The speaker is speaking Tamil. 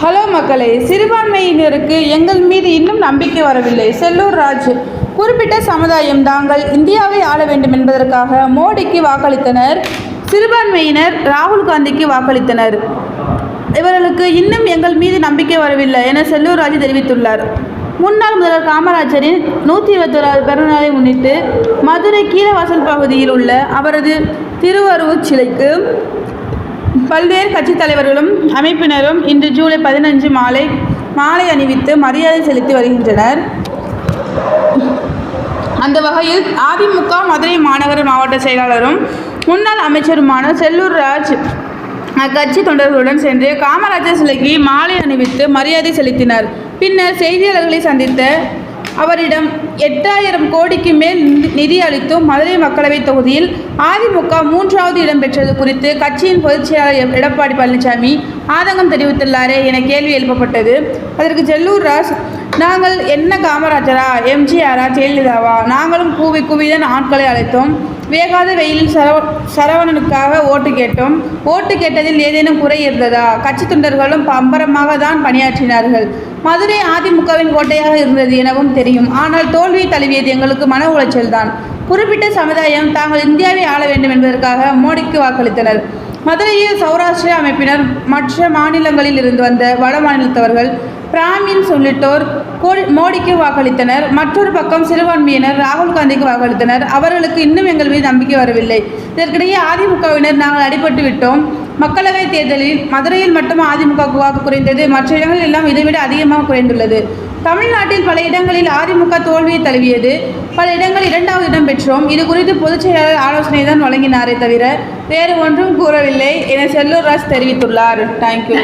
ஹலோ மக்களே சிறுபான்மையினருக்கு எங்கள் மீது இன்னும் நம்பிக்கை வரவில்லை. செல்லூர் ராஜ் குறிப்பிட்ட சமுதாயம் தாங்கள் இந்தியாவை ஆள வேண்டும் என்பதற்காக மோடிக்கு வாக்களித்தனர். சிறுபான்மையினர் ராகுல் காந்திக்கு வாக்களித்தனர். இவர்களுக்கு இன்னும் எங்கள் மீது நம்பிக்கை வரவில்லை என செல்லூர் ராஜ் தெரிவித்துள்ளார். முன்னாள் முதல்வர் காமராஜரின் நூற்றி இருபத்தோராவது பிறந்தநாளை முன்னிட்டு மதுரை கீழவாசல் பகுதியில் உள்ள அவரது திருவருவுச் சிலைக்கு பல்வேறு கட்சித் தலைவர்களும் அமைப்பினரும் இன்று ஜூலை பதினஞ்சு மாலை மாலை அணிவித்து மரியாதை செலுத்தி வருகின்றனர். அந்த வகையில் அதிமுக மதுரை மாநகர மாவட்ட செயலாளரும் முன்னாள் அமைச்சருமான செல்லூர் ராஜ் அக்கட்சி தொண்டர்களுடன் சென்று காமராஜர் சிலைக்கு மாலை அணிவித்து மரியாதை செலுத்தினர். பின்னர் செய்தியாளர்களை சந்தித்த அவரிடம் எட்டாயிரம் கோடிக்கு மேல் நிதி- நிதி அளித்தும் மதுரை மக்களவைத் தொகுதியில் அதிமுக மூன்றாவது இடம் பெற்றது குறித்து கட்சியின் பொதுச்செயலாளர் எடப்பாடி பழனிசாமி ஆதங்கம் தெரிவித்துள்ளாரே என கேள்வி எழுப்பப்பட்டது. அதற்கு செல்லூர் ராஜ் நாங்கள் என்ன காமராஜரா? எம்ஜிஆரா ஜெயலலிதாவா? நாங்களும் கூவி கூவிதான் ஆட்களை அழைத்தோம். வேகாத வெயிலில் சரவ சரவணனுக்காக ஓட்டு கேட்டோம். ஓட்டு கேட்டதில் ஏதேனும் குறை இருந்ததா? கட்சி தொண்டர்களும் பம்பரமாக தான் பணியாற்றினார்கள். மதுரை அதிமுகவின் கோட்டையாக இருந்தது எனவும் தெரியும். ஆனால் தோல்வியை தழுவியது எங்களுக்கு மன உளைச்சல் தான் குறிப்பிட்ட சமுதாயம் தாங்கள் இந்தியாவை ஆள வேண்டும் என்பதற்காக மோடிக்கு வாக்களித்தனர். மதுரையில் சௌராஷ்டிர அமைப்பினர் மற்ற மாநிலங்களில் இருந்து வந்த வட மாநிலத்தவர்கள் பிராமின்ஸ் உள்ளிட்டோர் கோல் மோடிக்கு வாக்களித்தனர். மற்றொரு பக்கம் சிறுபான்மையினர் ராகுல் காந்திக்கு வாக்களித்தனர். அவர்களுக்கு இன்னும் எங்கள் மீது நம்பிக்கை வரவில்லை. இதற்கிடையே அதிமுகவினர் நாங்கள் அடிபட்டு விட்டோம். மக்களவைத் தேர்தலில் மதுரையில் மட்டும் அதிமுக வாக்கு குறைந்தது. மற்ற இடங்களில் எல்லாம் இதைவிட அதிகமாக குறைந்துள்ளது. தமிழ்நாட்டில் பல இடங்களில் அதிமுக தோல்வியை தழுவியது. பல இடங்கள் இரண்டாவது இடம் பெற்றோம். இது குறித்து பொதுச் செயலாளர் ஆலோசனை தான் வழங்கினாரே தவிர வேறு ஒன்றும் கூறவில்லை என செல்லூர் ராஜ் தெரிவித்துள்ளார். தேங்க்யூ